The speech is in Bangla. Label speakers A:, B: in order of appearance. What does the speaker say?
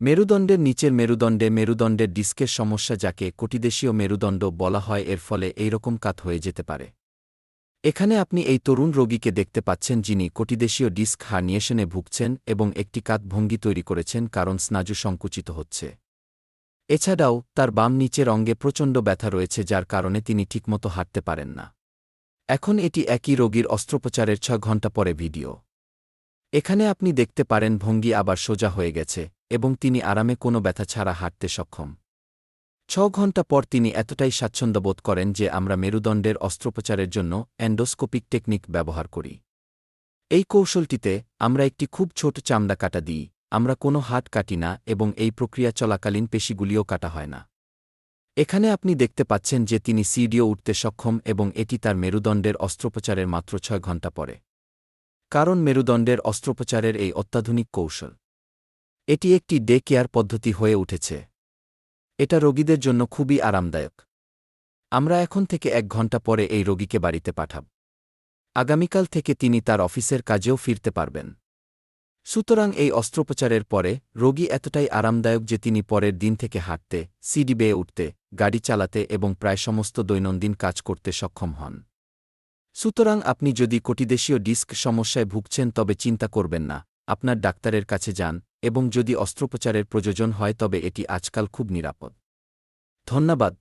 A: মেরুদণ্ডের নিচের মেরুদণ্ডে মেরুদণ্ডের ডিস্কের সমস্যা যাকে কোটিদেশীয় মেরুদণ্ড বলা হয়, এর ফলে এইরকম কাত হয়ে যেতে পারে। এখানে আপনি এই তরুণ রোগীকে দেখতে পাচ্ছেন যিনি কোটিদেশীয় ডিস্ক হার্নিয়েশনে ভুগছেন এবং একটি কাত ভঙ্গি তৈরি করেছেন কারণ স্নাজু সংকুচিত হচ্ছে। এছাড়াও, তার বাম নিচের অঙ্গে প্রচণ্ড ব্যথা রয়েছে যার কারণে তিনি ঠিকমতো হাঁটতে পারেন না। এখন এটি একই রোগীর অস্ত্রোপচারের ছয় ঘণ্টা পরে ভিডিও। এখানে আপনি দেখতে পারেন ভঙ্গি আবার সোজা হয়ে গেছে। এবং তিনি আরামে কোনো ব্যথা ছাড়া হাঁটতে সক্ষম। ছ ঘণ্টা পর তিনি এতটাই স্বাচ্ছন্দ্য বোধ করেন যে আমরা মেরুদণ্ডের অস্ত্রোপচারের জন্য অ্যান্ডোস্কোপিক টেকনিক ব্যবহার করি। এই কৌশলটিতে আমরা একটি খুব ছোট চামড়া কাটা দিই, আমরা কোনো হাট কাটি না এবং এই প্রক্রিয়া চলাকালীন পেশিগুলিও কাটা হয় না। এখানে আপনি দেখতে পাচ্ছেন যে তিনি সিডিও উঠতে সক্ষম এবং এটি তার মেরুদণ্ডের অস্ত্রোপচারের মাত্র ছয় ঘণ্টা পরে। কারণ মেরুদণ্ডের অস্ত্রোপচারের এই অত্যাধুনিক কৌশল এটি একটি ডে কেয়ার পদ্ধতি হয়ে উঠেছে। এটা রোগীদের জন্য খুবই আরামদায়ক। আমরা এখন থেকে এক ঘণ্টা পরে এই রোগীকে বাড়িতে পাঠাব। আগামীকাল থেকে তিনি তার অফিসের কাজেও ফিরতে পারবেন। সুতরাং এই অস্ত্রোপচারের পরে রোগী এতটাই আরামদায়ক যে তিনি পরের দিন থেকে হাঁটতে, সিডি বেয়ে উঠতে, গাড়ি চালাতে এবং প্রায় সমস্ত দৈনন্দিন কাজ করতে সক্ষম হন। সুতরাং আপনি যদি কোটিদেশীয় ডিস্ক সমস্যায় ভুগছেন তবে চিন্তা করবেন না। আপনার ডাক্তারের কাছে যান এবং যদি অস্ত্রোপচারের প্রয়োজন হয় তবে এটি আজকাল খুব নিরাপদ। ধন্যবাদ।